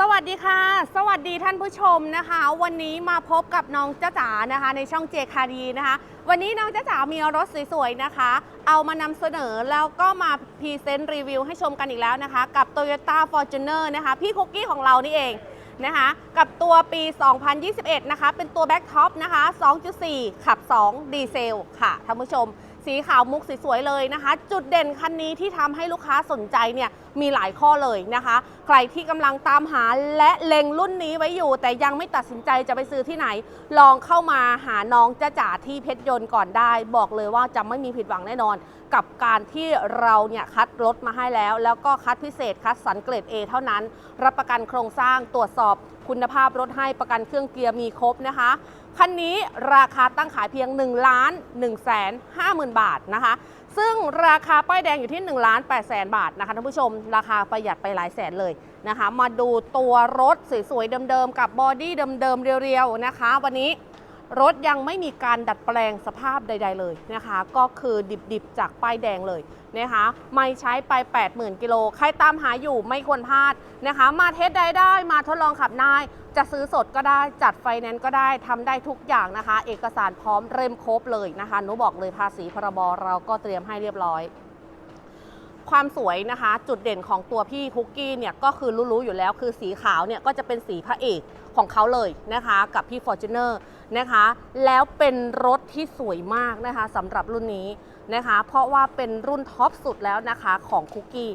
สวัสดีค่ะ สวัสดีท่านผู้ชมนะคะ วันนี้มาพบกับน้องจ้าจ๋านะคะ ในช่องเจคาดีนะคะ วันนี้น้องจ้าจ๋ามีรถสวยๆนะคะ เอามานำเสนอแล้วก็มาพรีเซนต์รีวิวให้ชมกันอีกแล้วนะคะ กับ Toyota Fortuner นะคะ พี่คุกกี้ของเรานี่เองนะคะ กับตัวปี 2021 นะคะ เป็นตัวแบ็คท็อปนะคะ 2.4 ขับ 2 ดีเซล ค่ะท่านผู้ชม สีขาวมุกสวยๆเลยนะคะ จุดเด่นคันนี้ที่ทำให้ลูกค้าสนใจเนี่ยมีหลายข้อเลยนะคะ ใครที่กำลังตามหาและเล็งรุ่นนี้ไว้อยู่ แต่ยังไม่ตัดสินใจจะไปซื้อที่ไหน ลองเข้ามาหาน้องจ้าจ๋าที่เพชรยนต์ก่อนได้ บอกเลยว่าจะไม่มีผิดหวังแน่นอน กับการที่เราเนี่ยคัดรถมาให้แล้ว แล้วก็คัดพิเศษคัดสันเกรด A เท่านั้น รับประกันโครงสร้างตรวจสอบคุณภาพรถให้ประกันเครื่องเกียร์มีครบนะคะ คันนี้ราคาตั้งขายเพียง 1 ล้าน1แสน5หมื่นบาทนะคะ ซึ่งราคาป้ายแดงอยู่ที่ 1 ล้าน8แสนบาทนะคะท่านผู้ชม ราคาประหยัดไปหลายแสนเลยนะคะ มาดูตัวรถสวยๆเดิมๆกับบอดี้เดิมๆเรียวๆนะคะ วันนี้ รถยังไม่มีการดัดแปลงสภาพใด ๆ เลยนะคะ ก็คือดิบๆ จากป้ายแดงเลยนะคะ ไม่ใช้ไป 80,000 กิโล ใครตามหาอยู่ไม่ควรพลาดนะคะ มาเทสได้ได้ มาทดลองขับได้ จะซื้อสดก็ได้ จัดไฟแนนซ์ก็ได้ทำได้ทุกอย่างนะคะ เอกสารพร้อมเริ่มครบเลยนะคะ หนูบอกเลยภาษีพรบเราก็เตรียมให้เรียบร้อย ความสวยนะคะ จุดเด่นของตัวพี่คุกกี้เนี่ยก็คือรู้ๆอยู่แล้วคือสีขาวเนี่ยก็จะเป็นสีพระเอกของเขาเลยนะคะกับพี่ Fortuner นะคะแล้วเป็นรถที่สวยมากนะคะสำหรับรุ่นนี้นะคะ เพราะว่าเป็นรุ่นท็อปสุดแล้วนะคะของคุกกี้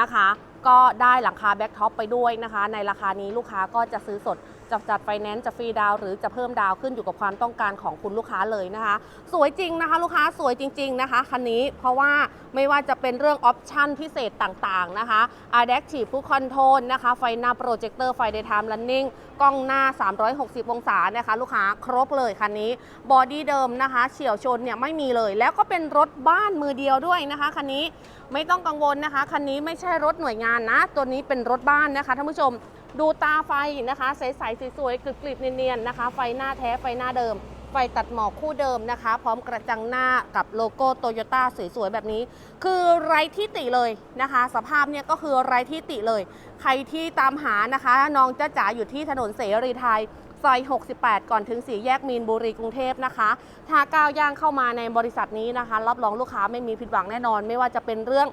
นะคะ ก็ได้หลังคาแบ็กท็อปไปด้วยนะคะ ในราคานี้ลูกค้าก็จะซื้อสดจะจัดไฟแนนซ์จะฟรีดาวหรือจะเพิ่มดาวขึ้นอยู่กับความต้องการของคุณลูกค้าเลยนะคะ สวยจริงนะคะ ลูกค้าสวยจริง ๆนะคะคันนี้เพราะว่าไม่ว่าจะเป็นเรื่องออปชั่นพิเศษต่างๆนะคะ Adaptive Cruise Control นะคะไฟหน้าโปรเจคเตอร์ไฟ Daytime Running กล้องหน้า 360 องศานะคะ ลูกค้าครบเลยคันนี้บอดี้เดิมนะคะเฉียวชนเนี่ยไม่มีเลย แล้วก็เป็นรถบ้านมือเดียวด้วยนะคะคันนี้ไม่ต้องกังวลนะคะคันนี้ไม่ใช่รถหน่วยงานนะ ตัวนี้เป็นรถบ้านนะคะท่านผู้ชมดูตาไฟนะคะ ใสๆสวยๆกริบๆเนียนๆนะคะ ไฟหน้าแท้ไฟหน้าเดิม ไฟตัดหมอกคู่เดิมนะคะ พร้อมกระจังหน้ากับโลโก้โตโยต้าสวยๆ แบบนี้ คือไร้ที่ติเลยนะคะ สภาพเนี่ยก็คือไร้ที่ติเลย ใครที่ตามหานะคะน้องจ้าจ๋าอยู่ที่ถนนเสรีไทยซอย 68 ก่อนถึงสี่แยกมีนบุรีกรุงเทพนะคะ ถ้าก้าวย่างเข้ามาในบริษัทนี้นะคะ รับรองลูกค้าไม่มีผิดหวังแน่นอน ไม่ว่าจะเป็นเรื่อง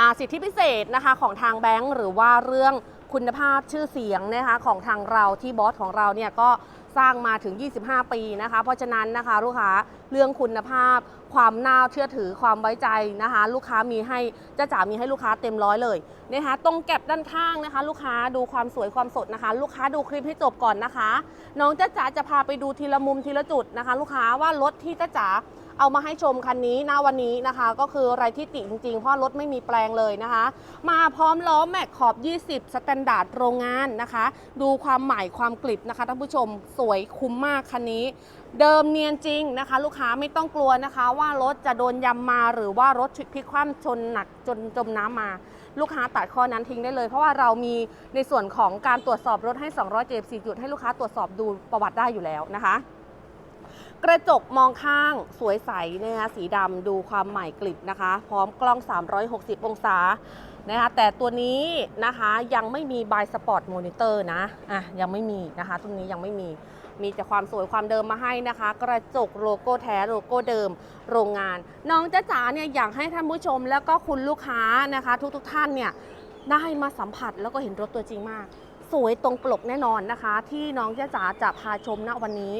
อสิทธิพิเศษนะคะของทางแบงก์หรือว่าเรื่องคุณภาพชื่อเสียงนะคะของทางเราที่บอสของเราเนี่ยก็ สร้างมาถึง 25 ปีนะคะ เพราะฉะนั้นนะคะลูกค้าเรื่องคุณภาพ ความน่าเชื่อถือความไว้ใจนะคะ ลูกค้ามีให้จ้าจ๋ามีให้ลูกค้าเต็มร้อยเลยนะคะตรงแก็บด้านข้างนะคะ ลูกค้าดูความสวยความสดนะคะ ลูกค้าดูคลิปให้จบก่อนนะคะ น้องจ้าจ๋าจะพาไปดูทีละมุมทีละจุดนะคะ ลูกค้าว่ารถที่จ้าจ๋า เอามาให้ชมคันนี้นะวันนี้นะคะ ก็คือไรที่ติจริงๆ เพราะรถไม่มีแปลงเลยนะคะ มาพร้อมล้อแม็กขอบ 20 สแตนดาร์ดโรงงานนะคะ ดูความใหม่ความกริบนะคะท่านผู้ชมสวยคุ้มมากคันนี้ เดิมเนียนจริงนะคะ ลูกค้าไม่ต้องกลัวนะคะ ว่ารถจะโดนยำมาหรือว่ารถพลิกคว่ำชนหนักจนจมน้ำมา ลูกค้าตัดข้อนั้นทิ้งได้เลย เพราะว่าเรามีในส่วนของการตรวจสอบรถให้ 274จุดให้ลูกค้าตรวจสอบดูประวัติได้อยู่แล้วนะคะ กระจกมองข้างสวยใสนะคะสีดำดูความใหม่กลิบนะคะ พร้อมกล้อง 360 องศานะคะแต่ตัวนี้นะคะยังไม่มีบายสปอร์ตมอนิเตอร์นะอะยังไม่มีนะคะตรงนี้ยังไม่มีมีแต่ความสวยความเดิมมาให้นะคะ กระจกโลโก้แท้โลโก้เดิมโรงงาน น้องจ้าจ๋าเนี่ยอยากให้ท่านผู้ชม แล้วก็คุณลูกค้านะคะ ทุกๆทท่านเนี่ยได้มาสัมผัสแล้วก็เห็นรถตัวจริงมาก สวยตรงปลกแน่นอนนะคะ ที่น้องจ้าจ๋าจะพาชมณวันนี้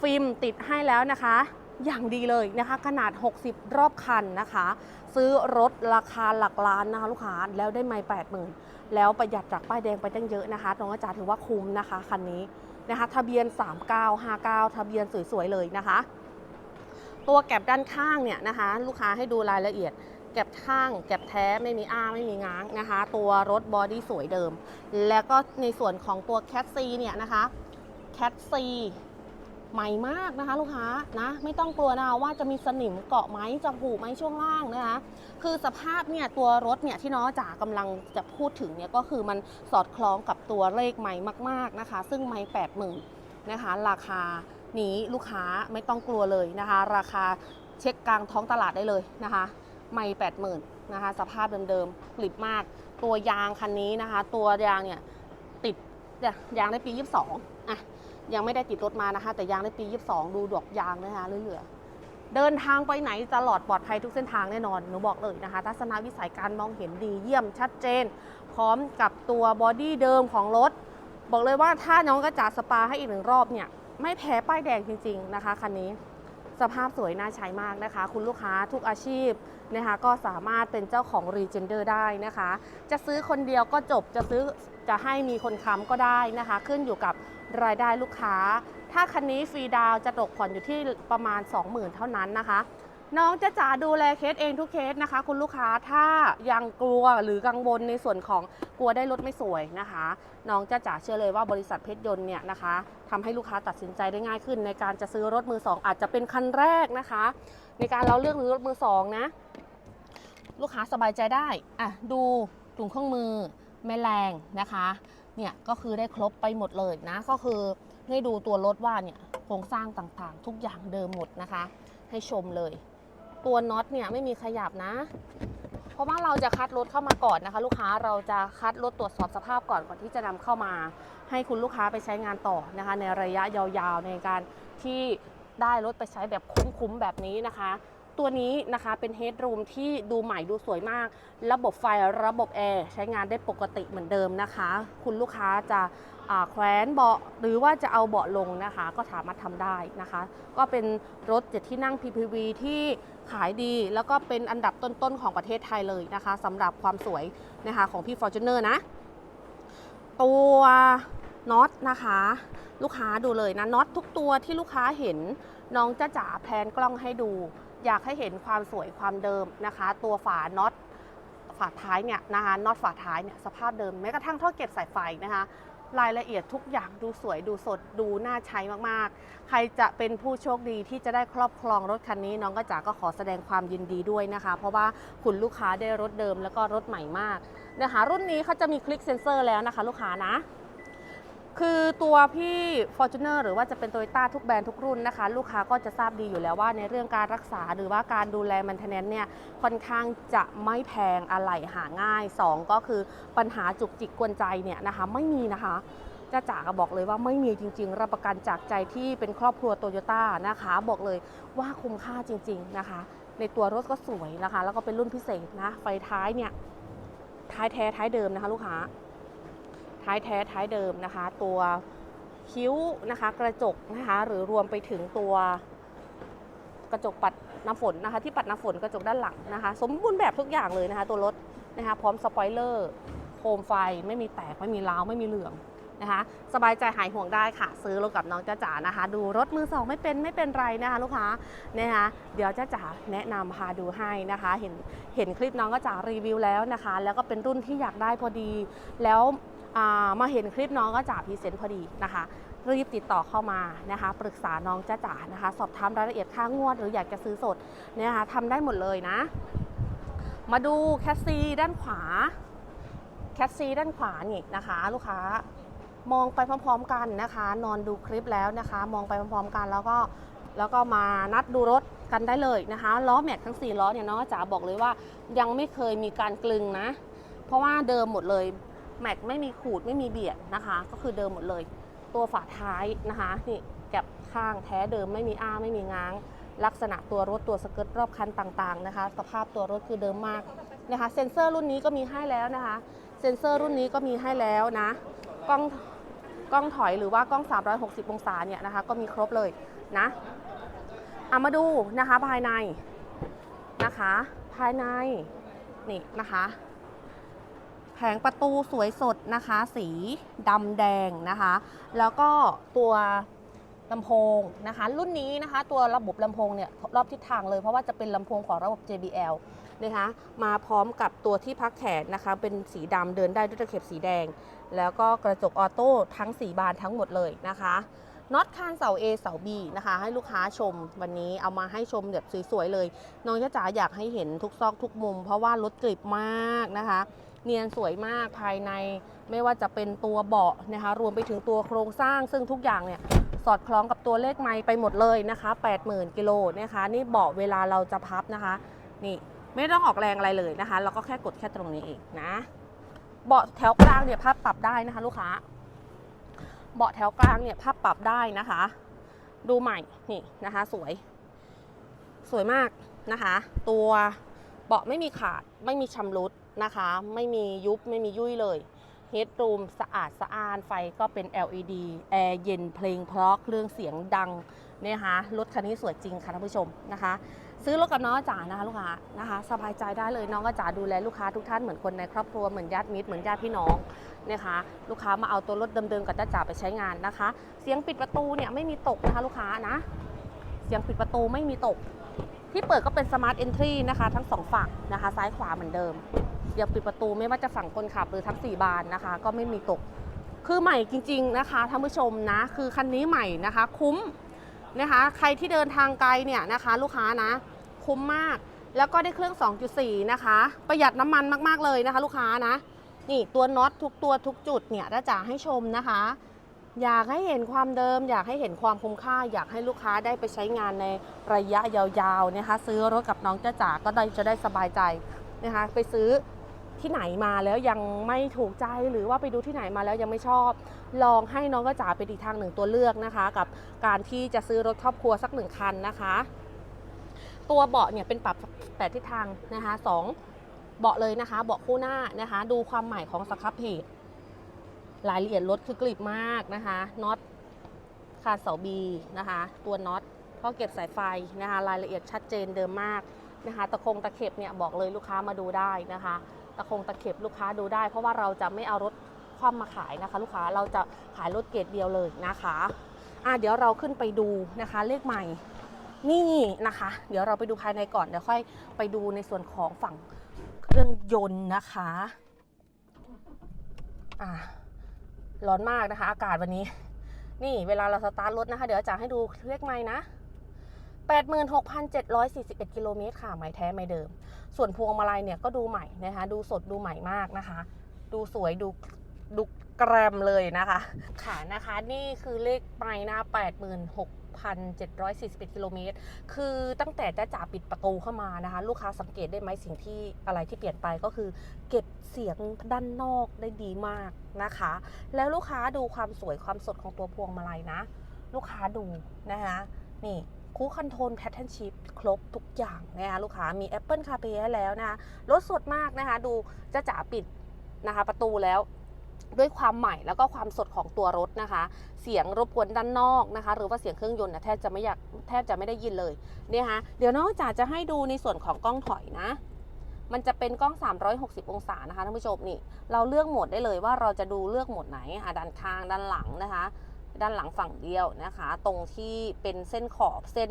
ฟิล์มติดให้แล้วนะคะ อย่างดีเลยนะคะ ขนาด 60 รอบคันนะคะ ซื้อรถราคาหลักล้านนะคะลูกค้าแล้วได้ไม่แปดหมื่นแล้วประหยัดจากป้ายแดงไปตั้งเยอะนะคะน้องอาจารย์ถือว่าคุ้มนะคะคันนี้นะคะทะเบียน 3959 ทะเบียนสวยๆเลยนะคะ ตัวแก็บด้านข้างเนี่ยนะคะ ลูกค้าให้ดูรายละเอียดแก็บข้างแก็บแท้ไม่มีอ้าไม่มีง้างนะคะ ตัวรถบอดี้สวยเดิม แล้วก็ในส่วนของตัวแคทซีเนี่ยนะคะแคทซี ใหม่มากนะคะ ลูกค้านะไม่ต้องกลัวนะว่าจะมีสนิมเกาะไหมจะผูไหมช่วงล่างนะคะ คือสภาพเนี่ยตัวรถเนี่ยที่น้องจ๋ากำลังจะพูดถึงเนี่ยก็คือมันสอดคล้องกับตัวเลขใหม่มาก ๆนะคะ ซึ่งไม่แปดหมื่นนะคะ ราคานี้ลูกค้าไม่ต้องกลัวเลยนะคะ ราคาเช็คกลางท้องตลาดได้เลยนะคะ ไม่แปดหมื่นนะคะ สภาพเดิมๆกลิบมาก ตัวยางคันนี้นะคะ ตัวยางเนี่ยติดยางในปี 22อะ ยังไม่ได้ติดรถมานะคะ แต่ยางในปี 22 ดูดอกยางนะคะเรื่อๆเดินทางไปไหนตลอดปลอดภัยทุกเส้นทางแน่นอนหนูบอกเลยนะคะ ทัศนวิสัยการมองเห็นดีเยี่ยมชัดเจน พร้อมกับตัวบอดี้เดิมของรถ บอกเลยว่าถ้าน้องกระจาดสปาให้อีกหนึ่งรอบเนี่ยไม่แพ้ป้ายแดงจริง ๆนะคะคันนี้ สภาพสวยน่าใช้มากนะคะ คุณลูกค้าทุกอาชีพนะคะก็สามารถเป็นเจ้าของรีเจนเดอร์ได้นะคะ จะซื้อคนเดียวก็จบจะซื้อจะให้มีคนค้ำก็ได้นะคะ ขึ้นอยู่กับรายได้ลูกค้า ถ้าคันนี้ฟรีดาวจะตกผ่อนอยู่ที่ประมาณ 20,000 เท่านั้นนะคะ น้องจะจ๋าดูแลเคสเองทุกเคสนะคะ คุณลูกค้าถ้ายังกลัวหรือกังวลในส่วนของกลัวได้รถไม่สวยนะคะ น้องจะจ๋าเชื่อเลยว่าบริษัทเพชรยนต์เนี่ยนะคะทำให้ลูกค้าตัดสินใจได้ง่ายขึ้น ในการจะซื้อรถมือสองอาจจะเป็นคันแรกนะคะ ในการเราเลือกซื้อรถมือสองนะ ลูกค้าสบายใจได้อะดูถุงเครื่องมือแม่แรงนะคะเนี่ยก็คือได้ครบไปหมดเลยนะก็คือให้ดูตัวรถว่าเนี่ยโครงสร้างต่างๆ ทุกอย่างเดิมหมดนะคะ ให้ชมเลย ตัวน็อตเนี่ยไม่มีขยับนะ เพราะว่าเราจะคัดรถเข้ามาก่อนนะคะ ลูกค้าเราจะคัดรถตรวจสอบสภาพก่อนก่อนที่จะนำเข้ามา ให้คุณลูกค้าไปใช้งานต่อนะคะ ในระยะยาวๆในการที่ได้รถไปใช้แบบคุ้มๆแบบนี้นะคะ ตัวนี้นะคะเป็นเฮดรูมที่ดูใหม่ดูสวยมาก ระบบไฟระบบแอร์ใช้งานได้ปกติเหมือนเดิมนะคะ คุณลูกค้าจะาแขวนเบาะหรือว่าจะเอาเบาะลงนะคะ ก็สามารถทำได้นะคะ ก็เป็นรถเจ็ดที่นั่ง PPV ที่ขายดี แล้วก็เป็นอันดับต้นๆของประเทศไทยเลยนะคะสำหรับความสวยนะคะของพี่ Fortuner นะ ตัวน็อตนะคะ ลูกค้าดูเลยนะน็อตทุกตัวที่ลูกค้าเห็นน้องจะจ๋าแพนกล้องให้ดู อยากให้เห็นความสวยความเดิมนะคะ ตัวฝาน็อตฝาท้ายเนี่ยนะคะน็อตฝาท้ายเนี่ยสภาพเดิมแม้กระทั่งท่อเก็บสายไฟนะคะ รายละเอียดทุกอย่างดูสวยดูสดดูน่าใช้มากๆ ใครจะเป็นผู้โชคดีที่จะได้ครอบครองรถคันนี้ น้องก็จ๋าก็ขอแสดงความยินดีด้วยนะคะ เพราะว่าคุณลูกค้าได้รถเดิมแล้วก็รถใหม่มากนะคะ รุ่นนี้เขาจะมีคลิกเซนเซอร์แล้วนะคะ ลูกค้านะ คือตัวพี่ Fortuner หรือว่าจะเป็น Toyota ทุกแบรนด์ทุกรุ่นนะคะ ลูกค้าก็จะทราบดีอยู่แล้วว่าในเรื่องการรักษาหรือว่าการดูแลมันเทนแนนเนี่ยค่อนข้างจะไม่แพงอะไรหาง่าย 2 ก็คือปัญหาจุกจิกกวนใจเนี่ยนะคะไม่มีนะคะจ้าจ๋าก็บอกเลยว่าไม่มีจริง ๆ รับประกันจากใจที่เป็นครอบครัวโตโยต้านะคะ บอกเลยว่าคุ้มค่าจริง ๆนะคะ ในตัวรถก็สวยนะคะ แล้วก็เป็นรุ่นพิเศษนะ ไฟท้ายเนี่ย ท้ายแท้ท้ายเดิมนะคะ ลูกค้า ท้ายแท้ท้ายเดิมนะคะ ตัวคิ้วนะคะกระจกนะคะหรือรวมไปถึงตัวกระจกปัดน้ำฝนนะคะที่ปัดน้ำฝนกระจกด้านหลังนะคะ สมบูรณ์แบบทุกอย่างเลยนะคะ ตัวรถนะคะพร้อมสปอยเลอร์โคมไฟไม่มีแตกไม่มีร้าวไม่มีเหลืองนะคะสบายใจหายห่วงได้ค่ะ ซื้อรถกับน้องจ้าจ๋านะคะ ดูรถมือสองไม่เป็นไม่เป็นไรนะคะลูกค้านะคะเดี๋ยวจ้าจ๋าแนะนำพาดูให้นะคะ เห็นเห็นคลิปน้องก็จ๋ารีวิวแล้วนะคะ แล้วก็เป็นรุ่นที่อยากได้พอดีแล้ว มาเห็นคลิปน้องก็จ่าพรีเซนต์พอดีนะคะ รีบติดต่อเข้ามานะคะ ปรึกษาน้องจ้าจ๋านะคะ สอบถามรายละเอียดค่างวด หรืออยากจะซื้อสดเนะคะทำได้หมดเลยนะ มาดูแคสซีด้านขวา แคสซีด้านขวานี่นะคะ ลูกค้ามองไปพร้อม ๆ กันนะคะ นอนดูคลิปแล้วนะคะ มองไปพร้อม ๆ กันแล้วก็แล้วก็มานัดดูรถกันได้เลยนะคะล้อแม็กทั้ง 4 ล้อเนี่ยน้องจ๋าบอกเลยว่ายังไม่เคยมีการกลึงนะ เพราะว่าเดิมหมดเลย แม็กไม่มีขูดไม่มีเบียดนะคะ ก็คือเดิมหมดเลย ตัวฝาท้ายนะคะนี่แก็บข้างแท้เดิมไม่มีอ้าไม่มีง้าง ลักษณะตัวรถตัวสเกิร์ตรอบคันต่างๆนะคะ สภาพตัวรถคือเดิมมากนะคะเซ็นเซอร์รุ่นนี้ก็มีให้แล้วนะคะ เซ็นเซอร์รุ่นนี้ก็มีให้แล้วนะกล้องกล้องถอยหรือว่ากล้อง 360 องศาเนี่ยนะคะ ก็มีครบเลยนะเอามาดูนะคะภายในนะคะ ภายในนี่นะคะ แผงประตูสวยสดนะคะ สีดำแดงนะคะ แล้วก็ตัวลำโพงนะคะ รุ่นนี้นะคะ ตัวระบบลำโพงเนี่ยรอบทิศทางเลยเพราะว่าจะเป็นลำโพงของระบบ JBL นะคะมาพร้อมกับตัวที่พักแขนนะคะ เป็นสีดำเดินได้ด้วยตะเข็บสีแดง แล้วก็กระจกออโต้ทั้ง 4 บานทั้งหมดเลยนะคะน็อตคานเสา A เสา B นะคะ ให้ลูกค้าชมวันนี้เอามาให้ชมแบบสวยๆเลย น้องจ้าจ๋าอยากให้เห็นทุกซอกทุกมุม เพราะว่ารถกริบมากนะคะ เนียนสวยมากภายในไม่ว่าจะเป็นตัวเบาะนะคะรวมไปถึงตัวโครงสร้าง ซึ่งทุกอย่างเนี่ยสอดคล้องกับตัวเลขไม้ไปหมดเลยนะคะ80,000กิโลนะคะนี่เบาะเวลาเราจะพับนะคะ นี่ไม่ต้องออกแรงอะไรเลยนะคะ เราก็แค่กดแค่ตรงนี้เองนะเบาะแถวกลางเนี่ยพับปรับได้นะคะ ลูกค้าเบาะแถวกลางเนี่ยพับปรับได้นะคะ ดูใหม่นี่นะคะ สวย สวยมากนะคะ ตัวเบาะไม่มีขาดไม่มีชำรุด นะคะ ไม่มียุบไม่มียุ่ยเลยเฮดรูมสะอาดสะอ้านไฟก็เป็น LED แอร์เย็นเพลงเพราะเครื่องเสียงดังเนี่ยนะคะรถคันนี้สวยจริงค่ะท่านผู้ชมนะคะ ซื้อรถกับน้องจ๋านะคะลูกค้านะคะ สบายใจได้เลยน้องก็จ๋าดูแลลูกค้าทุกท่านเหมือนคนในครอบครัวเหมือนญาติมิตรเหมือนญาติพี่น้องนะคะ ลูกค้ามาเอาตัวรถเดิมๆกับจ้าจ๋าไปใช้งานนะคะ เสียงปิดประตูเนี่ยไม่มีตกนะคะลูกค้านะ เสียงปิดประตูไม่มีตก ที่เปิดก็เป็นสมาร์ทเอนทรีนะคะ ทั้งสองฝั่งนะคะ ซ้ายขวาเหมือนเดิม ยงปิดประตูไม่ว่าจะฝั่งคนขับหรือทั้ง 4 บานนะคะ ก็ไม่มีตก คือใหม่จริง ๆนะคะท่านผู้ชมนะ คือคันนี้ใหม่นะคะ คุ้มนะคะ ใครที่เดินทางไกลเนี่ยนะคะ ลูกค้านะ คุ้มมากแล้วก็ได้เครื่อง 2.4 นะคะ ประหยัดน้ำมันมากๆเลยนะคะ ลูกค้านะ นี่ตัวน็อตทุกตัวทุกจุดเนี่ยถ้าจ๋าให้ชมนะคะ อยากให้เห็นความเดิม อยากให้เห็นความคุ้มค่า อยากให้ลูกค้าได้ไปใช้งานในระยะยาวๆนะคะ ซื้อรถกับน้องจ้าจ๋าก็ได้จะได้สบายใจนะคะ ไปซื้อ ที่ไหนมาแล้วยังไม่ถูกใจหรือว่าไปดูที่ไหนมาแล้วยังไม่ชอบ ลองให้น้องจ้าจ๋าเป็นอีกทางหนึ่งตัวเลือกนะคะ กับการที่จะซื้อรถครอบครัวสักหนึ่งคันนะคะ ตัวเบาะเนี่ยเป็นปรับแปดทิศทางนะคะสองเบาะเลยนะคะ เบาะคู่หน้านะคะ ดูความใหม่ของสครับเพจรายละเอียดรถคือกริบมากนะคะน็อตคาเสาบีนะคะ ตัวน็อตท่อเก็บสายไฟนะคะ รายละเอียดชัดเจนเดิมมากนะคะ ตะคงตะเข็บเนี่ยบอกเลยลูกค้ามาดูได้นะคะ ตะคงตะเข็บลูกค้าดูได้ เพราะว่าเราจะไม่เอารถคว่ำมาขายนะคะ ลูกค้าเราจะขายรถเกรดเดียวเลยนะคะอะเดี๋ยวเราขึ้นไปดูนะคะเลขใหม่นี่นะคะ เดี๋ยวเราไปดูภายในก่อนเดี๋ยวค่อยไปดูในส่วนของฝั่งเครื่องยนต์นะคะอะร้อนมากนะคะ อากาศวันนี้ นี่เวลาเราสตาร์ทรถนะคะ เดี๋ยวจะให้ดูเลขไม้นะ 86,741 กิโลเมตรค่ะไม้แท้ไม้เดิม ส่วนพวงมาลัยเนี่ยก็ดูใหม่นะคะ ดูสดดูใหม่มากนะคะ ดูสวยดูดูแกรมเลยนะคะ ค่ะนะคะ นี่คือเลขไม้นะ86,741 กิโลเมตร คือตั้งแต่จ้าจ๋าปิดประตูเข้ามานะคะ ลูกค้าสังเกตได้ไหมสิ่งที่อะไรที่เปลี่ยนไปก็คือ เก็บเสียงด้านนอกได้ดีมากนะคะ แล้วลูกค้าดูความสวยความสดของตัวพวงมาลัยนะ ลูกค้าดูนะคะ นี่ คูคอนโทรลแพทเทิร์นชิพครบทุกอย่างนะคะลูกค้ามี Apple CarPlay ให้แล้วนะคะรถสดมากนะคะดูจะจ๋าปิดนะคะประตูแล้วด้วยความใหม่แล้วก็ความสดของตัวรถนะคะ เสียงรบกวนด้านนอกนะคะ หรือว่าเสียงเครื่องยนต์นะแทบจะไม่อยากแทบจะไม่ได้ยินเลยเนี่ยคะเดี๋ยวน้องจ๋าจะให้ดูในส่วนของกล้องถอยนะ มันจะเป็นกล้อง 360 องศานะคะท่านผู้ชมนี่ เราเลือกโหมดได้เลยว่าเราจะดูเลือกโหมดไหนอะด้านข้างด้านหลังนะคะ ด้านหลังฝั่งเดียวนะคะ ตรงที่เป็นเส้นขอบเส้น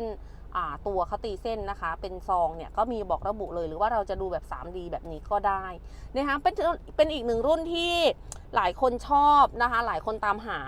ตัวเขาตีเส้นนะคะ เป็นซองเนี่ยก็มีบอกระบุเลยหรือว่าเราจะดูแบบ 3D แบบนี้ก็ได้นะคะเป็นเป็นอีกหนึ่งรุ่นที่หลายคนชอบนะคะ หลายคนตามหา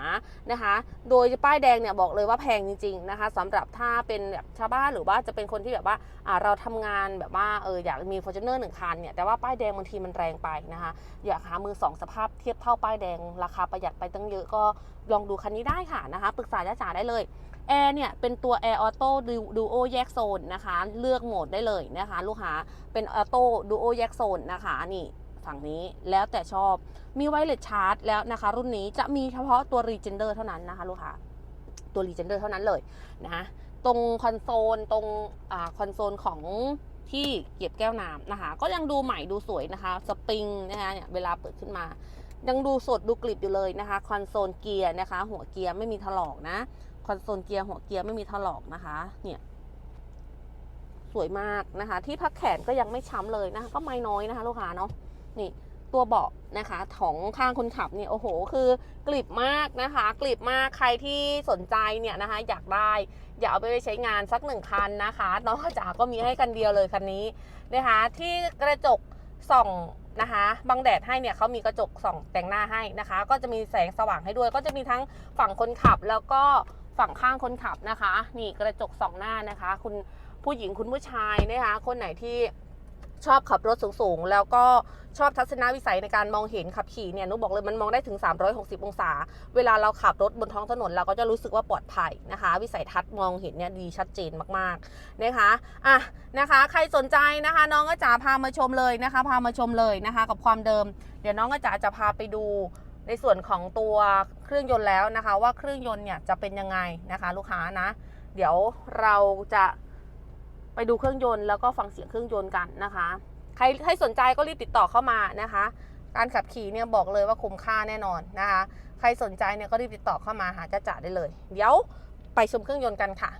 นะคะ โดยป้ายแดงเนี่ยบอกเลยว่าแพงจริง ๆนะคะสำหรับถ้าเป็นแบบชาวบ้านหรือว่าจะเป็นคนที่แบบว่าเราทำงานแบบว่าเอออยากมี f o r t u n e r หนึ่งคันเนี่ยแต่ว่าป้ายแดงบางทีมันแรงไปนะคะ อยากหามือสองสภาพเทียบเท่าป้ายแดงราคาประหยัดไปตั้งเยอะก็ลองดูคันนี้ได้ค่ะนะคะปรึกษาจ้าจ๋าได้เลย แอร์เนี่ยเป็นตัว Air Auto Duo แยกโซนนะคะ เลือกโหมดได้เลยนะคะ ลูกค้าเป็น Auto Duo แยกโซนนะคะนี่ฝั่งนี้แล้วแต่ชอบมีไวเลสชาร์จแล้วนะคะ รุ่นนี้จะมีเฉพาะตัว Regender เท่านั้นนะคะลูกค้าตัว Regender เท่านั้นเลยนะตรงคอนโซลตรงอ่าคอนโซลของที่เก็บแก้วน้ำนะคะ ก็ยังดูใหม่ดูสวยนะคะ สปริงนะคะเนี่ยเวลาเปิดขึ้นมา ยังดูสดดูกริบอยู่เลยนะคะ คอนโซลเกียร์นะคะ หัวเกียร์ไม่มีถลอกนะ อนโซลเกียร์หัวเกียร์ไม่มีถลอกนะคะ เนี่ยสวยมากนะคะ ที่พักแขนก็ยังไม่ช้ำเลยนะคะ ก็ไม่น้อยนะคะ ลูกค้าเนาะนี่ตัวเบาะนะคะของข้างคนขับเนี่ยโอ้โห คือกริบมากนะคะกริบมากใครที่สนใจเนี่ยนะคะ อยากได้ อยากเอาไปใช้งานสักหนึ่งคันนะคะน้องจ๋าก็มีให้กันเดียวเลยคันนี้นะคะ ที่กระจกส่องนะคะบังแดดให้เนี่ยเขามีกระจกส่องแต่งหน้าให้นะคะ ก็จะมีแสงสว่างให้ด้วย ก็จะมีทั้งฝั่งคนขับแล้วก็ ฝั่งข้างคนขับนะคะ นี่กระจกสองหน้านะคะ คุณผู้หญิงคุณผู้ชายนะคะ คนไหนที่ชอบขับรถสูงๆ แล้วก็ชอบทัศนวิสัยในการมองเห็นขับขี่เนี่ยนุบอกเลยมันมองได้ถึง 360 องศา เวลาเราขับรถบนท้องถนนเราก็จะรู้สึกว่าปลอดภัยนะคะ วิสัยทัศน์มองเห็นเนี่ยดีชัดเจนมากๆนะคะอะนะคะ ใครสนใจนะคะ น้องก็จ๋าพามาชมเลยนะคะ พามาชมเลยนะคะ กับความเดิม เดี๋ยวน้องก็จ๋าจะพาไปดู ในส่วนของตัวเครื่องยนต์แล้วนะคะ ว่าเครื่องยนต์เนี่ยจะเป็นยังไงนะคะ ลูกค้านะ เดี๋ยวเราจะไปดูเครื่องยนต์แล้วก็ฟังเสียงเครื่องยนต์กันนะคะ ใครใครสนใจก็รีบติดต่อเข้ามานะคะ การขับขี่เนี่ยบอกเลยว่าคุ้มค่าแน่นอนนะคะ ใครสนใจเนี่ยก็รีบติดต่อเข้ามาหาจ้าจ๋าได้เลย เดี๋ยวไปชมเครื่องยนต์กันค่ะ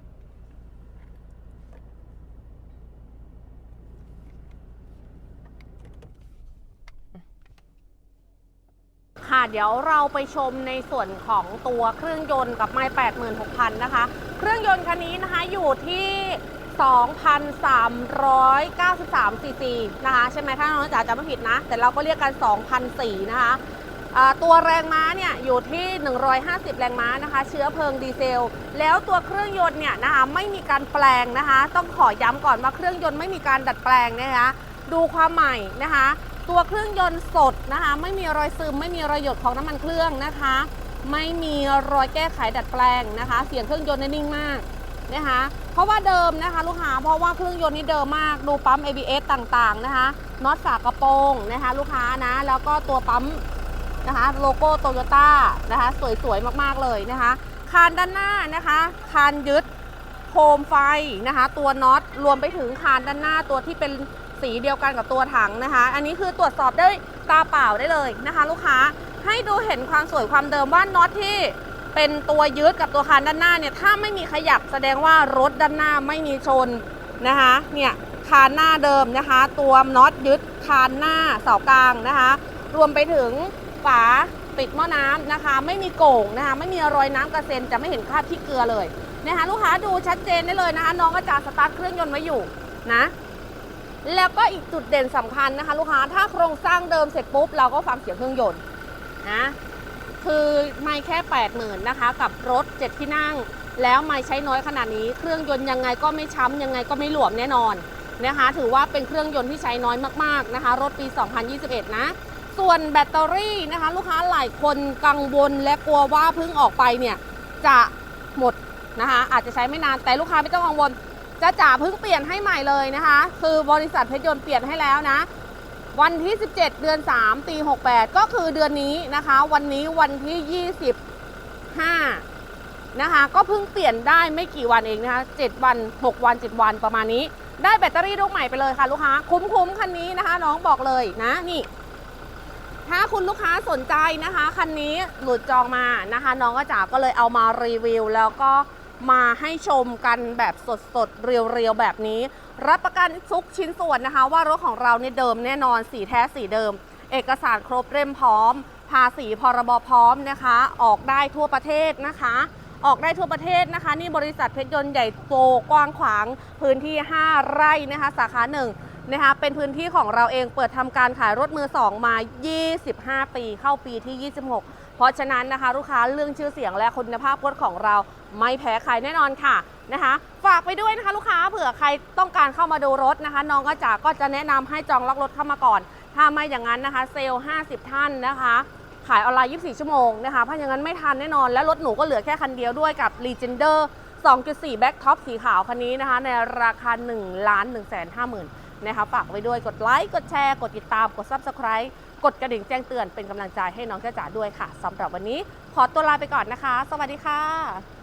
ค่ะ เดี๋ยวเราไปชมในส่วนของตัวเครื่องยนต์กับไม้86,000 นะคะ เครื่องยนต์คันนี้นะคะอยู่ที่ 2,393ซีซีนะคะ ใช่ไหมถ้าน้องจ๋าจำไม่ผิดนะ แต่เราก็เรียกกัน 2,004นะคะตัวแรงม้าเนี่ยอยู่ที่ 150 แรงม้านะคะ เชื้อเพลิงดีเซล แล้วตัวเครื่องยนต์เนี่ยนะคะไม่มีการแปลงนะคะ ต้องขอย้ำก่อนว่าเครื่องยนต์ไม่มีการดัดแปลงนะคะ ดูความใหม่นะคะ ตัวเครื่องยนต์สดนะคะ ไม่มีรอยซึม ไม่มีรอยหยดของน้ำมันเครื่องนะคะ ไม่มีรอยแก้ไขดัดแปลงนะคะ เสียงเครื่องยนต์นิ่งมากนะคะ เพราะว่าเดิมนะคะลูกค้าเพราะว่าเครื่องยนต์นี่เดิมมากดูปั๊ม ABS ต่างๆนะคะน็อตฝากระโปรงนะคะลูกค้านะแล้วก็ตัวปั๊มนะคะโลโก้โตโยต้านะคะสวยๆมากๆเลยนะคะคานด้านหน้านะคะคานยึดโคมไฟนะคะ ตัวน็อตรวมไปถึงคานด้านหน้าตัวที่เป็น สีเดียวกันกับตัวถังนะคะ อันนี้คือตรวจสอบได้ตาเปล่าได้เลยนะคะ ลูกค้าให้ดูเห็นความสวยความเดิมว่าน็อตที่เป็นตัวยึดกับตัวคานด้านหน้าเนี่ยถ้าไม่มีขยับแสดงว่ารถด้านหน้าไม่มีชนนะคะเนี่ยคานหน้าเดิมนะคะ ตัวน็อตยึดคานหน้าเสากลางนะคะ รวมไปถึงฝาปิดหม้อน้ำนะคะ ไม่มีโก่งนะคะไม่มีรอยน้ำกระเซ็นจะไม่เห็นคราบที่เกลือเลยนะคะลูกค้าดูชัดเจนได้เลยนะคะน้องก็จะสตาร์ทเครื่องยนต์ไว้อยู่นะ แล้วก็อีกจุดเด่นสำคัญนะคะ ลูกค้าถ้าโครงสร้างเดิมเสร็จปุ๊บ เราก็ฟังเสียงเครื่องยนต์นะคือไม่แค่ 80,000นะคะ กับรถ 7 ที่นั่ง แล้วไม่ใช้น้อยขนาดนี้ เครื่องยนต์ยังไงก็ไม่ช้ำยังไงก็ไม่หลวมแน่นอนนะคะ ถือว่าเป็นเครื่องยนต์ที่ใช้น้อยมากๆนะคะ รถปี 2021 นะ ส่วนแบตเตอรี่นะคะ ลูกค้าหลายคนกังวลและกลัวว่าเพิ่งออกไปเนี่ยจะหมดนะคะอาจจะใช้ไม่นานแต่ลูกค้าไม่ต้องกังวล จะจ่าเพิ่งเปลี่ยนให้ใหม่เลยนะคะ คือบริษัทเพชรยนต์เปลี่ยนให้แล้วนะ วันที่ 17 เดือน 3 ปี 68 ก็คือเดือนนี้นะคะ วันนี้วันที่ 25 นะคะ ก็เพิ่งเปลี่ยนได้ไม่กี่วันเองนะคะ 7 วัน 6 วัน 7 วันประมาณนี้ ได้แบตเตอรี่ลูกใหม่ไปเลยค่ะลูกค้า คุ้มๆคันนี้นะคะ น้องบอกเลยนะนี่ถ้าคุณลูกค้าสนใจนะคะ คันนี้หลุดจองมานะคะ น้องก็จ๋าก็เลยเอามารีวิว แล้วก็ มาให้ชมกันแบบสดๆ เรียวๆ แบบนี้ รับประกันทุกชิ้นส่วนนะคะ ว่ารถของเราเนี่ยเดิมแน่นอนสีแท้สีเดิม เอกสารครบเล่มพร้อม ภาษีพรบพร้อมนะคะ ออกได้ทั่วประเทศนะคะ ออกได้ทั่วประเทศนะคะ นี่บริษัทเพชรยนต์ใหญ่โตกว้างขวางพื้นที่ 5 ไร่นะคะ สาขาหนึ่งนะคะเป็นพื้นที่ของเราเองเปิดทำการขายรถมือ 2 มา 25 ปี เข้าปีที่ 26 เพราะฉะนั้นนะคะ ลูกค้าเรื่องชื่อเสียงและคุณภาพรถของเรา ไม่แพ้ใครแน่นอนค่ะนะคะ ฝากไปด้วยนะคะลูกค้าเผื่อใครต้องการเข้ามาดูรถนะคะ น้องก็จ๋าก็จะแนะนำให้จองล็อกรถเข้ามาก่อน ถ้าไม่อย่างนั้นนะคะ เซลล์ 50 ท่านนะคะ ขายออนไลน์ 24 ชั่วโมงนะคะเพราะอย่างนั้นไม่ทันแน่นอนและรถหนูก็เหลือแค่คันเดียวด้วยกับ Legender 2.4 Back Top สีขาวคันนี้นะคะ ในราคา 1 ล้าน1 5 0 0 0 0นะคะฝากไว้ด้วยกดไลค์กดแชร์ กดติดตามกด Subscribe กดกระดิ่งแจ้งเตือนเป็นกำลังใจให้น้องจ้าจ๋าด้วยค่ะสำหรับวันนี้ขอตัวลาไปก่อนนะคะ สวัสดีค่ะ